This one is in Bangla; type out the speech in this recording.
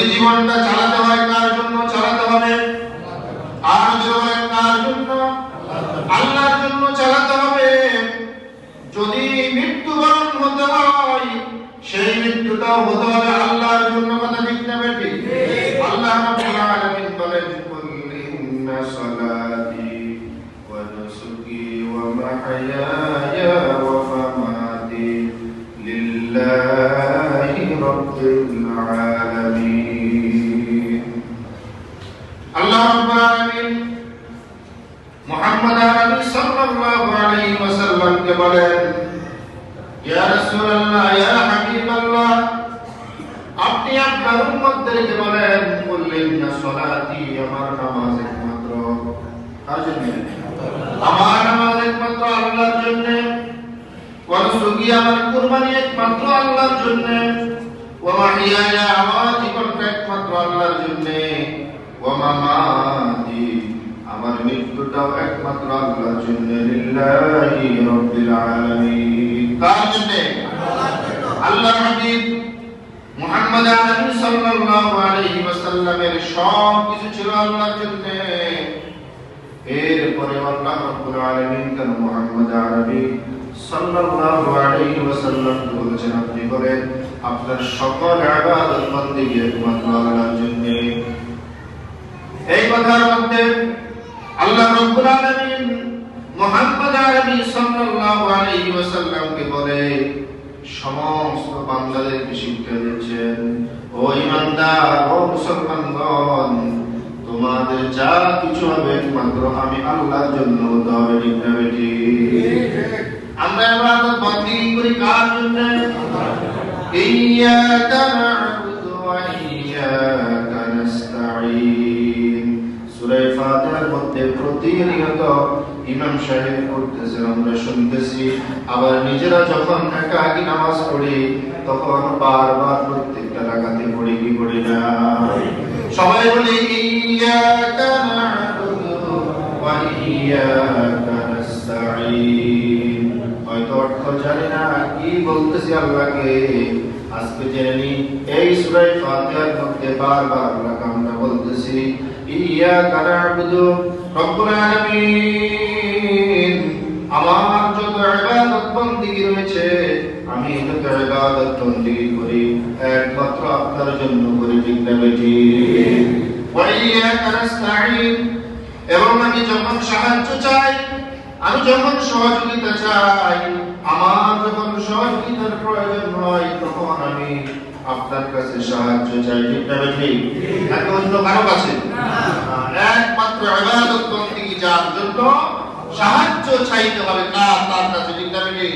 যদি জীবনটা চালাতে হয় কার জন্য? চালাতে হবে আর যদি কার জন্য? আল্লাহর জন্য চালাতে হবে। যদি মৃত্যুবরণ হতে হয়, সেই মৃত্যুটাও হতে হবে আল্লাহর জন্য। কথা ঠিক না বেটি? আল্লাহ রাব্বুল আলামিন বলেন ইন্না সালাতি ওয়া নুসুকি ওয়া মাহইয়ায়া ওয়া মামাতি লিল্লাহি রাব্বিল আলামিন। আল্লাহ রাব্বুল আলামিন মুহাম্মদ আরবি সাল্লাল্লাহু আলাইহি ওয়াসাল্লামকে বলেন, ইয়া রাসূলুল্লাহ, ইয়া হাবিবাল্লাহ, আপনি আপনার উম্মতদেরকে বলেন বললেন সালাতি আমার নামাজ একমাত্র, কার জন্য? আমার নামাজ একমাত্র আল্লাহর জন্য ওয়ানুসুকি আমার কুরবানি একমাত্র আল্লাহর জন্য, ওয়া মাহিয়ায়া আমার জীবনটা একমাত্র আল্লাহর জন্য। আমার মৃত্যুটাও একমাত্র আল্লাহর জন্য লিল্লাহি রাব্বিল আলামিন। কার জন্য? আল্লাহ হাবিব মুহাম্মদ সাল্লাল্লাহু আলাইহি ওয়াসাল্লামের সব কিছু ছিল আল্লাহর জন্য। এরপরে আল্লাহ রাব্বুল আলামিন কেন মুহাম্মদ আরবি সাল্লাল্লাহু আলাইহি ওয়াসাল্লাম বলেছেন, আপনি বলেন, আপনার সকল ইবাদত বন্দেগী একমাত্র আল্লাহর জন্য। এই কথার মধ্যে আল্লাহ রাব্বুল আলামিন মুহাম্মদ আরবি সাল্লাল্লাহু আলাইহি ওয়াসাল্লামকে বলে, সমস্ত বান্দাদেরকে শিক্ষা দিচ্ছেন ও ইমানদার ও মুসলমানগণ, তোমাদের যা কিছু হবে একমাত্র আমি আল্লাহর জন্য হতে ঠিক না আমরা ইবাদত বন্দেগী করি কার জন্য? ইyyaka প্রতিনিয়ত ইমাম সাহেব পড়তেছেন আমরা শুনতেছি। আবার নিজেরা যখন একাকী নামাজ পড়ি, তখন বারবার প্রত্যেকটা রাকাতে পড়ি, কি পড়ি না? সবাই বলি হয়তো অর্থ জানি না কি বলতেছি আল্লাহকে। আজকে জেনে নি এই সূরা ফাতিহার মধ্যে বারবার আল্লাহকে আমরা বলতেছি ইয়াকা না'বুদু রব্বুল আলামিন, আমার যত ইবাদত বন্দেগী রয়েছে, আমি যত ইবাদত বন্দেগী করি, একমাত্র আপনার জন্য করি ঠিক না বেটি। ওয়া ইয়াকা নাস্তাঈন, এবং আমি যখন সাহায্য চাই, আমি যখন সহযোগিতা চাই আমার যখন সহযোগিতার প্রয়োজন হয় তখন আমি আপনার কাছে সাহায্য চাই। ঠিক না ঠিক। নাকি অন্য কারও কাছে? একমাত্র ইবাদত বন্দেগী যার জন্য সাহায্য চাইতে হবে। কার তার কাছে ঠিক না ঠিক